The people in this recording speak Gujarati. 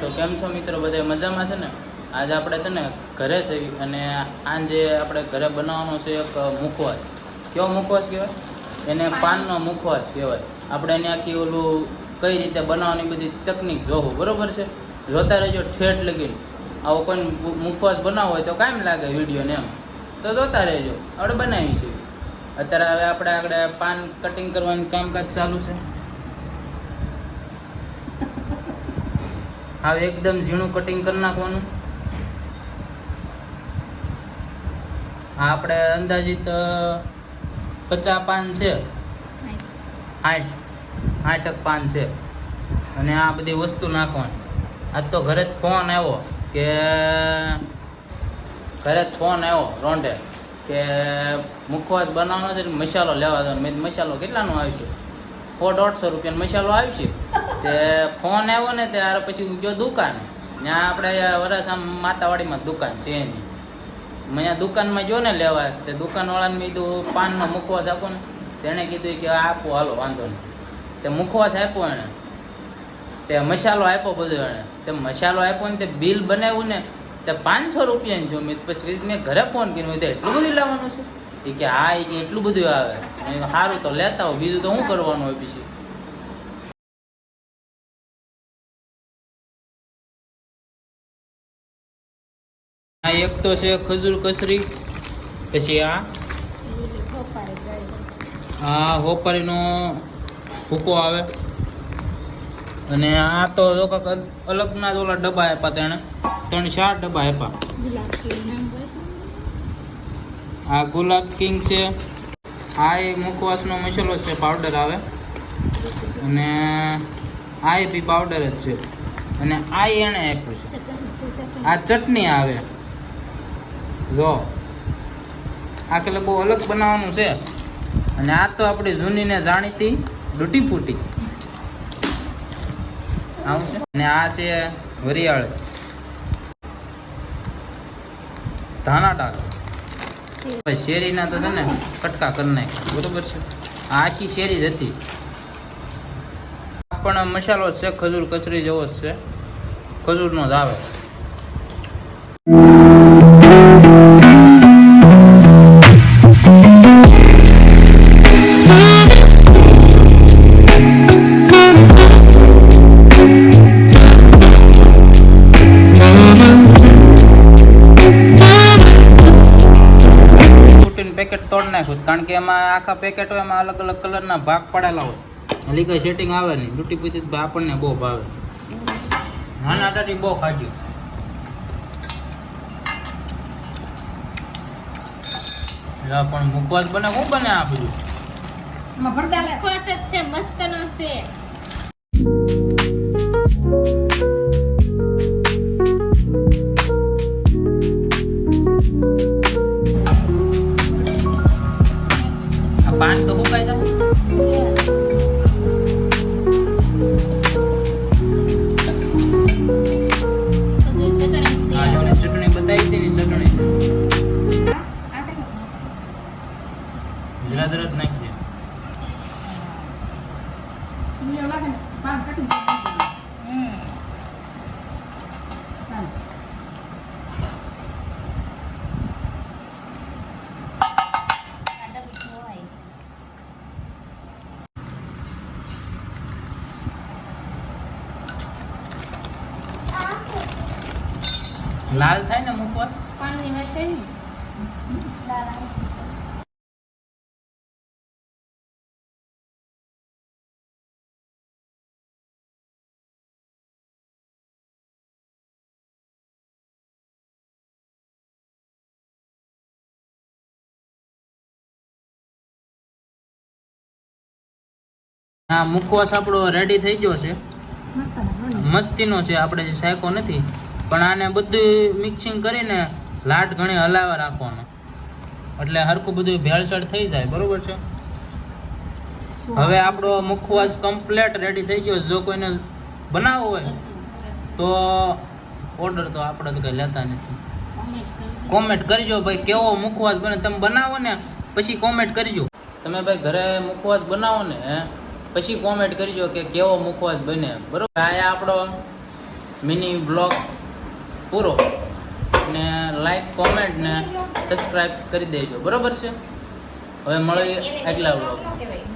તો કેમ છો મિત્રો? બધા મજામાં છે ને? આજે આપણે છે ને ઘરે છે અને આજે આપણે ઘરે બનાવવાનો છે એક મુખવાસ. કેવો મુખવાસ કહેવાય? એને પાનનો મુખવાસ કહેવાય. આપણે એને આખી ઓલું કઈ રીતે બનાવવાની બધી તકનિક જોવું બરોબર છે? જોતા રહેજો ઠેઠ લગીને. આવો કોઈ મુખવાસ બનાવવો હોય તો કામ લાગે વિડીયોને એમ. તો જોતા રહેજો. આપણે બનાવીશું અત્યારે હવે આપણે આગળ પાન કટિંગ કરવાનું કામકાજ ચાલુ છે. હવે એકદમ ઝીણું કટિંગ કરી નાખવાનું. આપણે અંદાજિત પચાસ પાન છે. આઠ. આઠક પાન છે. અને આ બધી વસ્તુ નાખવાની. આજ તો ઘરે જ ફોન આવ્યો કે, ઘરે જ ફોન આવ્યો રોંઢે કે મુખવાસ બનાવવાનો છે મસાલો લેવા દો મેં મસાલો કેટલાનો આવ્યો છે સો દોઢસો રૂપિયાનો મસાલો આવશે. તે ફોન આવ્યો ને ત્યારે પછી ગયો દુકાન. ત્યાં આપણે વરસામ માતાવાડીમાં દુકાન છે એની. મેં દુકાનમાં જો ને લેવા, તે દુકાનવાળાને કીધું, પાનનો મુખવાસ આપો ને. તેણે કીધું કે આપો, હાલો, વાંધો નહીં. તે મુખવાસ આપ્યો એણે. તે મસાલો આપ્યો બધો એણે. તે મસાલો આપ્યો ને તે બિલ બનાવ્યું ને, તે પાંચસો રૂપિયાની જો મેં પછી મેં ઘરે ફોન કર્યો તે એટલું બધું લાવવાનું છે? એ કે, હા, એ કે એટલું બધું આવે. સારું તો લેતા હો બીજું તો શું કરવાનું હોય પછી? આ એક તો છે ખજૂર કસરી, પછી આ? આ હોપારીનો ભૂકો આવે. અને આ તો અલગના જ ઓલા ડબ્બા આપ્યા તેણે ત્રણ ચાર ડબ્બા આપ્યા. આ ગુલાબ કિંગ છે. આ એ મુખવાસનો મસાલો છે પાવડર આવે. અને આ બી પાવડર જ છે. અને આ એણે આપ્યું છે. આ ચટણી આવે. જો, આ એટલે બહુ અલગ બનાવવાનું છે. અને આ તો આપણી જૂની જાણીતી ડૂટી ફૂટી. આવું છે? અને આ છે વરિયાળ. ધાણા ડાળ. શેરીના તો છે ને કટકા કરી નાખ બરોબર છે? આ આખી શેરી જ હતી. પણ મસાલો છે, ખજૂર, કચરી જેવો જ છે. ખજૂરનો જ આવે. કારણ કે એમાં આખા પેકેટ હોય એમાં અલગ અલગ કલરના ભાગ પડેલા હોય. એટલે કઈ સેટિંગ આવે નહીં. ડૂટી પૂતી આપણને બહુ ભાવે. નાના હતાથી બહુ ખાજ્યું એટલે પણ મુખવાસ બને શું બને આ બધું? મુખવાસ જ છે મસ્તનો છે. પાન તો સુકાઈ જાય ચટણી આ જો ઓલી ચટણી બતાવી હતી ને ચટણી જરા જરા જ નાખી દે લાલ થાય ને મુખવાસ? પાણી હોય છે ને? લાલ મુખવાસ આપણો રેડી થઈ ગયો છે. મસ્તીનો છે આપણે જે શાયકો નથી. પણ આને બધું મિક્સિંગ કરીને લાટ ઘણી હલાવવા રાખવાનો. એટલે હરખું બધું ભેળસેળ થઈ જાય, બરોબર છે? હવે આપણો મુખવાસ કમ્પ્લેટ રેડી થઈ ગયો. જો કોઈને બનાવવો હોય, તો ઓર્ડર તો આપણે તો કંઈ લેતા નથી. કોમેન્ટ કરજો ભાઈ, કેવો મુખવાસ બને? તમે બનાવો ને, પછી કોમેન્ટ કરજો. તમે ભાઈ ઘરે મુખવાસ બનાવો ને પછી કોમેન્ટ કરજો કે કેવો મુખવાસ બને. બરોબર? આ આપણો મિની બ્લોગ પૂરો. ને લાઈક કોમેન્ટ ને સબસ્ક્રાઈબ કરી દેજો. બરાબર છે? હવે મળીએ આગલા કહેવાય